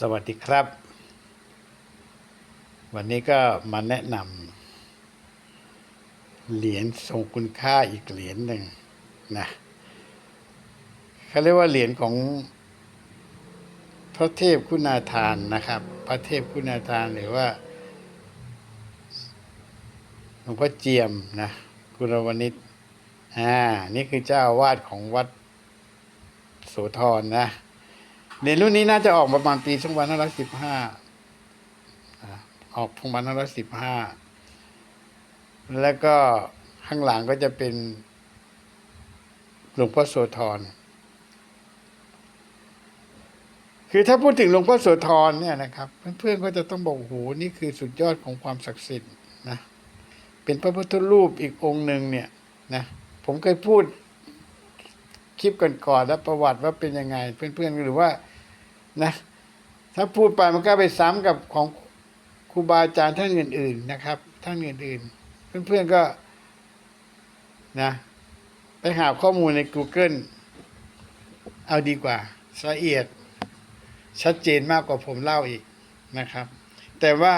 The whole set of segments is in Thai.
สวัสดีครับ วันนี้ก็มาแนะนำเหรียญทรงคุณค่าอีกเหรียญหนึ่งนะเขาเรียกว่าเหรียญของพระเทพคุณาทานนะครับ พระเทพคุณาทานหรือว่าหลวงพ่อเจียมนะกุลวณิชอ่านี่คือเจ้าวาสของวัดโสธรนะ เหรียญรุ่นนี้น่าจะออกประมาณปีสองพันห้าร้อยสิบห้าออกสองพันห้าร้อยสิบห้าแล้วก็ข้างหลังก็จะเป็นหลวงพ่อโสธร คือถ้าพูดถึงหลวงพ่อโสธรเนี่ยนะครับ เพื่อนๆก็จะต้องบอกโอ้โหนี่คือสุดยอดของความศักดิ์สิทธิ์นะ เป็นพระพุทธรูปอีกองค์หนึ่งเนี่ยนะ ผมเคยพูดคลิปก่อนๆแล้วประวัติว่าเป็นยังไง เพื่อนๆหรือว่า นะถ้าพูดไปมันก็ไปซ้ำกับของครูบาอาจารย์ท่านอื่น ๆ นะครับ ท่านอื่นๆ เพื่อนๆก็นะไปหาข้อมูลใน Google เอาดีกว่าละเอียดชัดเจนมากกว่าผมเล่าอีกนะครับ แต่ว่า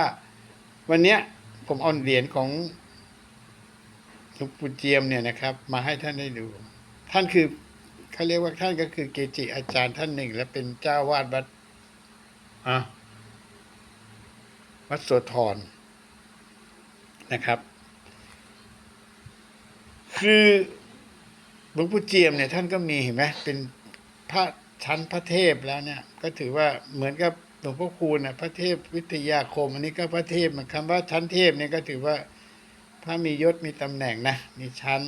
วันเนี้ยผมเอาเหรียญของหลวงปู่เจียมเนี่ยนะครับ มาให้ท่านได้ดู ท่านคือ เขาเรียกว่าท่านก็คือเกจิอาจารย์ท่านหนึ่ง และเป็นเจ้าวาดวัดอะวัดโสธรนะครับ คือหลวงปู่เจียมเนี่ยท่านก็มีเห็นไหมเป็นพระชั้นพระเทพแล้วเนี่ย ก็ถือว่าเหมือนกับหลวงพ่อคูณนะพระเทพวิทยาคม อันนี้ก็พระเทพเหมือนคำว่าชั้นเทพเนี่ยก็ถือว่าพระมียศมีตำแหน่งนะมีชั้น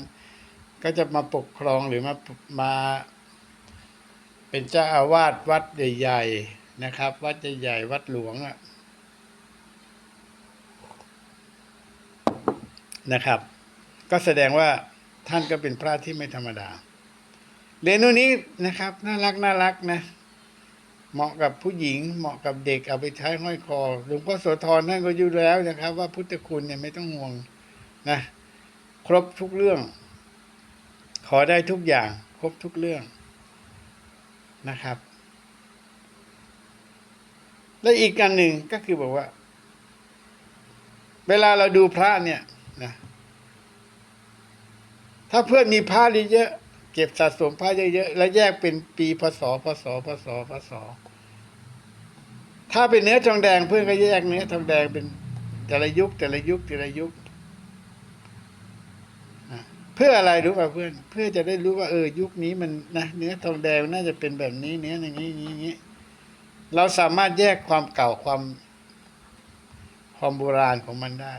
ก็จะมาปกครองหรือมามาเป็นเจ้าอาวาสวัดใหญ่ๆนะครับ วัดใหญ่ๆวัดหลวงอะนะครับ ก็แสดงว่าท่านก็เป็นพระที่ไม่ธรรมดาเรียญรุ่นนี้นะครับ น่ารักน่ารักนะเหมาะกับผู้หญิงเหมาะกับเด็กเอาไปใช้ห้อยคอหลวงพ่อโสธรท่านก็อยู่แล้วนะครับ ว่าพุทธคุณเนี่ยไม่ต้องห่วงนะ ครบทุกเรื่อง ขอได้ทุกอย่างครบทุกเรื่องนะครับ และอีกอันหนึ่งก็คือบอกว่า เวลาเราดูพระเนี่ยนะถ้าเพื่อนมีพระเยอะเก็บสะสมพระเยอะๆแล้วแยกเป็นปีพศพศพศพศถ้าเป็นเนื้อทองแดงเพื่อนก็แยกเนื้อทองแดงเป็นแต่ละยุคแต่ละยุคแต่ละยุค เพื่ออะไรรู้ป่ะเพื่อน เพื่อจะได้รู้ว่าเออยุคนี้มันนะเนื้อทองแดงน่าจะเป็นแบบนี้เนื้ออย่างนี้อย่างนี้ เราสามารถแยกความเก่าความความโบราณของมันได้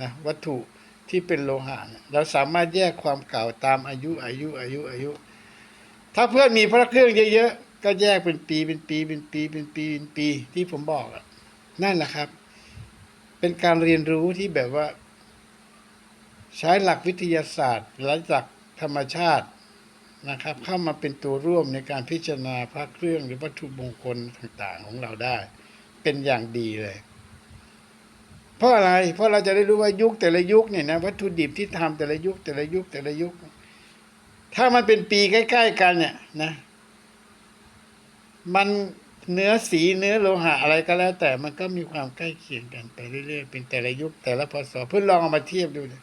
นะวัตถุที่เป็นโลหะเราสามารถแยกความเก่าตามอายุอายุอายุอายุ ถ้าเพื่อนมีพระเครื่องเยอะๆก็แยกเป็นปีเป็นปีเป็นปีเป็นปีเป็นปีที่ผมบอกอะนั่นแหละครับ เป็นการเรียนรู้ที่แบบว่า ใช้หลักวิทยาศาสตร์และหลักธรรมชาตินะครับ เข้ามาเป็นตัวร่วมในการพิจารณาพระเครื่องหรือวัตถุมงคลต่างๆของเราได้ เป็นอย่างดีเลย เพราะอะไรเพราะเราจะได้รู้ว่ายุคแต่ละยุคเนี่ยนะวัตถุดิบที่ทำแต่ละยุคแต่ละยุคแต่ละยุค ถ้ามันเป็นปีใกล้ ๆ กันเนี่ยนะ มันเนื้อสีเนื้อโลหะอะไรก็แล้ว แต่มันก็มีความใกล้เคียงกันไปเรื่อยๆเป็นแต่ละยุคแต่ละพศเพื่อลองเอามาเทียบดูเลย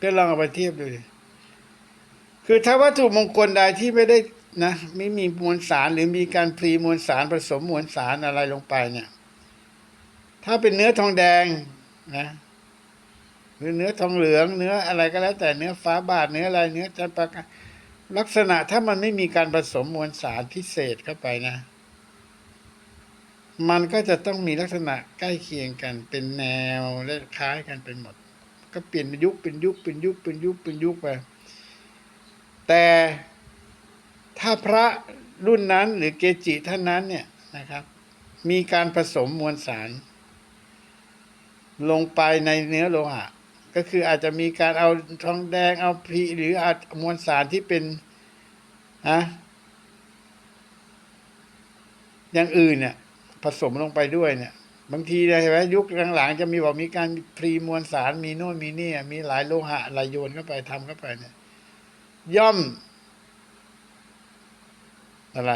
เพื่อลองเอามาเทียบดูเลยคือถ้าวัตถุมงคลใดที่ไม่ได้นะไม่มีมวลสารหรือมีการพรีมวลสารผสมมวลสารอะไรลงไปเนี่ย ถ้าเป็นเนื้อทองแดงนะหรือเนื้อทองเหลือง เนื้ออะไรก็แล้ว แต่เนื้อฟ้าบาทเนื้ออะไร เนื้อจันปากาลักษณะถ้ามันไม่มีการผสมมวลสารพิเศษเข้าไปนะ มันก็จะต้องมีลักษณะใกล้เคียงกันเป็นแนวและคล้ายกันเป็นหมด ก็เปลี่ยนยุคเป็นยุคเป็นยุคเป็นยุคเป็นยุคไปแต่ถ้าพระรุ่นนั้นหรือเกจิท่านนั้นเนี่ยนะครับ มีการผสมมวลสาร ลงไปในเนื้อโลหะ ก็คืออาจจะมีการเอาทองแดงเอาพีหรืออาจมวลสารที่เป็นฮะอย่างอื่นเนี่ยผสมลงไปด้วยเนี่ย บางทีนะเห็นไหมยุคหลังๆจะมีบอกมีการพรีมวลสารมีโน่นมีนี่มีหลายโลหะหลายโยนเข้าไปทำเข้าไปเนี่ย ย่อมอะไร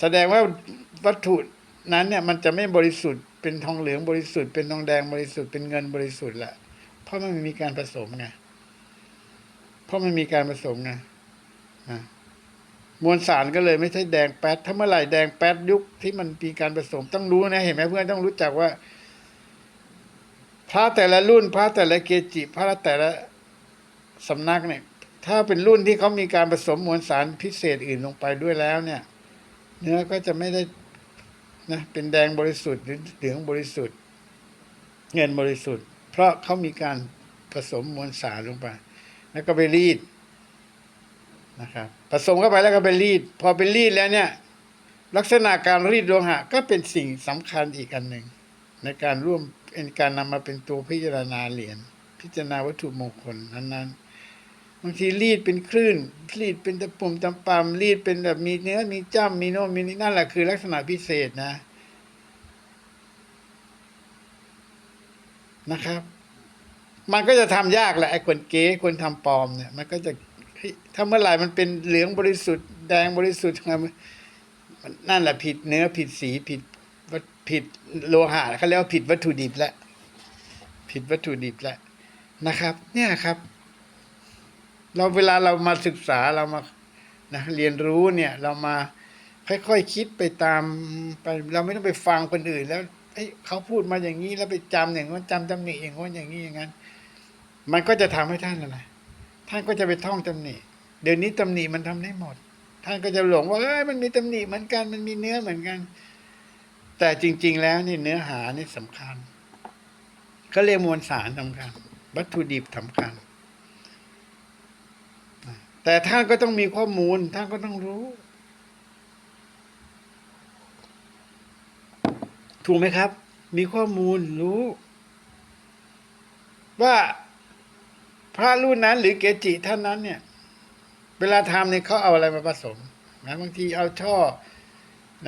แสดงว่าวัตถุนั้นเนี่ย มันจะไม่บริสุทธิ์เป็นทองเหลืองบริสุทธิ์เป็นทองแดงบริสุทธิ์เป็นเงินบริสุทธิ์แหละเพราะมันมีการผสมไงเพราะมันมีการผสมไงอะ มวลสารก็เลยไม่ใช่แดงแป๊ดถ้าเมื่อไหร่แดงแป๊ดยุคที่มันมีการผสมต้องรู้นะเห็นไหมเพื่อนต้องรู้จักว่าพระแต่ละรุ่นพระแต่ละเกจิพระแต่ละสำนักเนี่ย ถ้าเป็นรุ่นที่เขามีการผสมมวลสารพิเศษอื่นลงไปด้วยแล้วเนี่ย เนื้อก็จะไม่ได้นะเป็นแดงบริสุทธิ์หรือเหลืองบริสุทธิ์ เงินบริสุทธิ์ เพราะเขามีการผสมมวลสารลงไป แล้วก็ไปรีด นะครับผสมเข้าไปแล้วก็ไปรีด พอไปรีดแล้วเนี่ย ลักษณะการรีดโลหะก็เป็นสิ่งสำคัญอีกอันหนึ่ง ในการร่วมเป็นการนำมาเป็นตัวพิจารณาเหรียญพิจารณาวัตถุมงคลนั้นๆบางทีรีดเป็นคลื่นรีดเป็นตะปุ่มตำปามรีดเป็นแบบมีเนื้อมีจ้ำมีโน่นมีนี่นั่นแหละคือลักษณะพิเศษนะนะครับ มันก็จะทำยากแหละไอ้คนเก๋คนทำปลอมเนี่ย มันก็จะ ถ้าเมื่อไหร่มันเป็นเหลืองบริสุทธิ์แดงบริสุทธิ์มันนั่นแหละผิดเนื้อผิดสีผิดผิดโลหะเขาเรียกว่าผิดวัตถุดิบแล้วผิดวัตถุดิบแล้วนะครับ เนี่ยครับ เราเวลาเรามาศึกษาเรามานะเรียนรู้เนี่ย เรามาค่อยๆคคิดไปตามไปเราไม่ต้องไปฟังคนอื่น แล้วเอ้ยเขาพูดมาอย่างนี้แล้วไปจำอย่างนั้นจำตำหนิอย่างนั้นอย่างนี้อย่างนั้น มันก็จะทำให้ท่านอะไร ท่านก็จะไปท่องตำหนิเดี๋ยวนี้ตำหนิมันทำได้หมด ท่านก็จะหลงว่าเอ้ยมันมีตำหนิเหมือนกันมันมีเนื้อเหมือนกัน แต่จริง ๆ แล้วนี่เนื้อหานี่สำคัญเขาเรียกมวลสารสำคัญ วัตถุดิบสำคัญ แต่ท่านก็ต้องมีข้อมูลท่านก็ต้องรู้ถูกไหมครับ มีข้อมูลรู้ ว่า พระรุ่นนั้น หรือเกจิท่านนั้นเนี่ย เวลาทำเนี่ยเขาเอาอะไรมาผสมนะบางทีเอาช่อ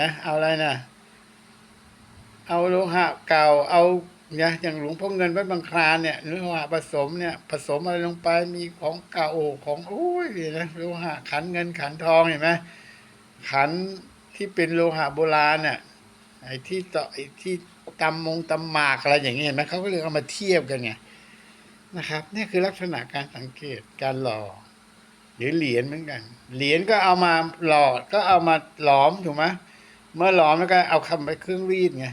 นะ เอาอะไรนะเอาโลหะเก่าเอาเนี่ยอย่างหลวงพ่อเงินวัดบางคลานเนี่ยโลหะผสมเนี่ย ผสมอะไรลงไปมีของเก่าของโอ้ยนะโลหะขันเงินขันทองเห็นไหมขันที่เป็นโลหะโบราณเนี่ยไอ้ที่ต่อไอ้ที่ตำมงตำหมากอะไรอย่างเงี้ยเห็นไหมเขาก็เลยเอามาเทียบกันไง นะครับนี่คือลักษณะการสังเกตการหล่อ หรือเหรียญเหมือนกัน เหรียญก็เอามาหล่อก็เอามาหลอมถูกไหมเมื่อหลอมแล้วก็เอาคำไปเครื่องรีดไง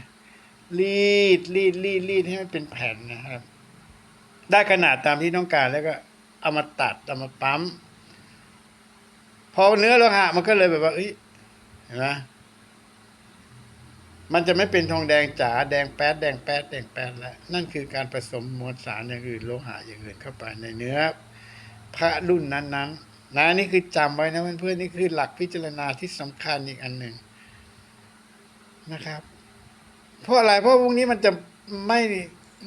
รีดรีดรีดรีดให้มันเป็นแผ่นนะครับ ได้ขนาดตามที่ต้องการแล้วก็เอามาตัดเอามาปั๊มพอเนื้อโลหะมันก็เลยแบบว่าเอ้ยเห็นไหม มันจะไม่เป็นทองแดงจ๋าแดงแป๊ดแดงแป๊ดแดงแป๊ดแล้วนั่นคือการผสมมวลสารอย่างอื่นโลหะอย่างอื่นเข้าไปในเนื้อ พระรุ่นนั้นๆนนะนี่คือจำไว้นะเพื่อนๆนี่คือหลักพิจารณาที่สำคัญอีกอันหนึ่งนะครับ เพราะอะไรเพราะพวกนี้มันจะไม่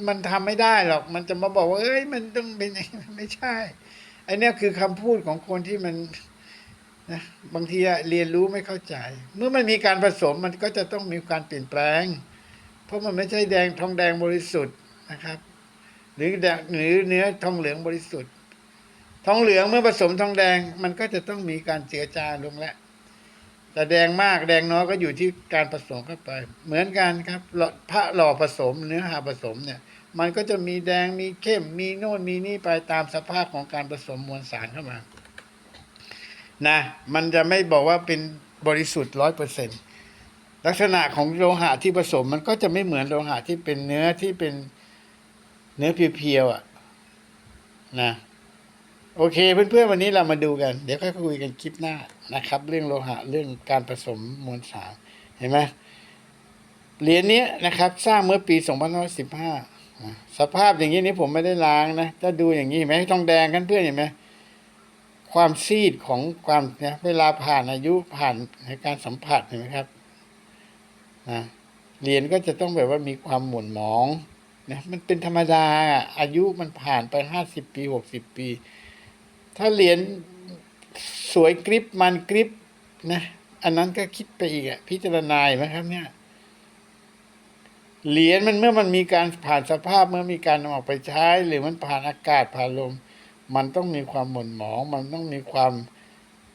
มันทำไม่ได้หรอก มันจะมาบอกว่าเอ้ยมันต้องเป็นอย่างนี้ไม่ใช่ไอ้นี่คือคำพูดของคนที่มัน นะบางทีเรียนรู้ไม่เข้าใจ เมื่อมันมีการผสมมันก็จะต้องมีการเปลี่ยนแปลง เพราะมันไม่ใช่แดงทองแดงบริสุทธิ์นะครับ หรือแดงหรือเนื้อทองเหลืองบริสุทธิ์ ทองเหลืองเมื่อผสมทองแดงมันก็จะต้องมีการเจือจางลงแล้วแต่แดงมากแดงน้อยก็อยู่ที่การผสมเข้าไป เหมือนกันครับพระหล่อผสมเนื้อหาผสมเนี่ย มันก็จะมีแดงมีเข้มมีโน่นมีนี่ไปตามสภาพของการผสมมวลสารเข้ามา นะมันจะไม่บอกว่าเป็นบริสุทธิ์ร้อยเปอร์เซ็นลักษณะของโลหะที่ผสมมันก็จะไม่เหมือนโลหะที่เป็นเนื้อที่เป็นเนื้อเพียวๆอะนะโอเคเพื่อนๆวันนี้เรามาดูกัน เดี๋ยวค่อยคุยกันคลิปหน้านะครับ เรื่องโลหะเรื่องการผสมมวลสารเห็นไหมเหรียญนี้นะครับ สร้างเมื่อปี2515สภาพอย่างนี้นี่ผมไม่ได้ล้างนะถ้าดูอย่างนี้เห็นไหมทองแดงกันเพื่อนเห็นไหม ความซีดของความเนี่ยเวลาผ่านอายุผ่านในการสัมผัสเห็นไหมครับนะเหรียญก็จะต้องแบบว่ามีความหม่นหมองนะมันเป็นธรรมดาอะอายุมันผ่านไปห้าสิบปีหกสิบปี ถ้าเหรียญสวยกริปมันกริปนะอันนั้นก็คิดไปอีกอะพิจารณาไหมครับ เนี่ยเหรียญมันเมื่อมันมีการผ่านสภาพเมื่อมีการนำออกไปใช้ หรือมันผ่านอากาศผ่านลม มันต้องมีความหม่นหมอง มันต้องมีความ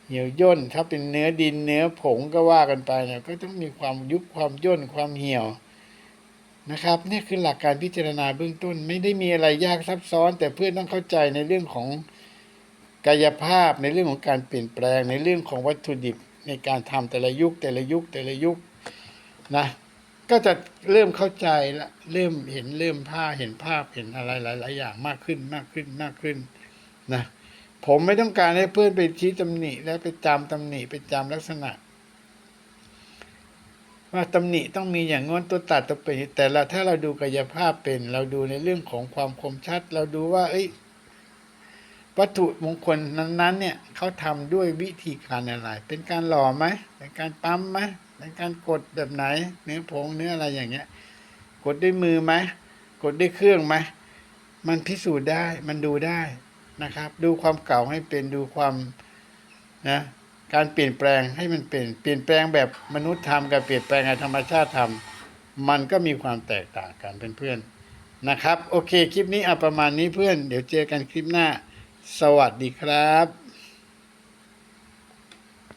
เหี่ยวย่น ถ้าเป็นเนื้อดินเนื้อผงก็ว่ากันไปเนี่ยก็ต้องมีความยุบความย่นความเหี่ยวนะครับนี่คือหลักการพิจารณาเบื้องต้นไม่ได้มีอะไรยากซับซ้อน แต่เพื่อนต้องเข้าใจในเรื่องของกายภาพในเรื่องของการเปลี่ยนแปลงในเรื่องของวัตถุดิบในการทำแต่ละยุคแต่ละยุคแต่ละยุคนะก็จะเริ่มเข้าใจละเริ่มเห็นเริ่มภาพเห็นภาพเห็นอะไรหลาย ๆ อย่างมากขึ้นมากขึ้นมากขึ้น นะผมไม่ต้องการให้เพื่อนไปชี้ตำหนิแล้วไปจำตำหนิไปจำลักษณะ ว่าตำหนิต้องมีอย่างง้นตัวตัดตัวเป็นแต่เราถ้าเราดูกายภาพเป็น เราดูในเรื่องของความคมชัด เราดูว่า เอ้ย วัตถุมงคลนั้น ๆ เนี่ยเขาทำด้วยวิธีการอะไร เป็นการหล่อไหมเป็นการปั๊มไหมเป็นการกดแบบไหน เนื้อผงเนื้ออะไรอย่างเงี้ย กดด้วยมือไหมกดด้วยเครื่องไหมมันพิสูจน์ได้มันดูได้ นะครับ ดูความเก่าให้เป็นดูความนะการเปลี่ยนแปลงให้มันเป็นเปลี่ยนแปลงแบบมนุษย์ทำกับเปลี่ยนแปลงในธรรมชาติทำมันก็มีความแตกต่างกันเพื่อนๆนะครับ โอเคคลิปนี้เอาประมาณนี้เพื่อน เดี๋ยวเจอกันคลิปหน้า สวัสดีครับ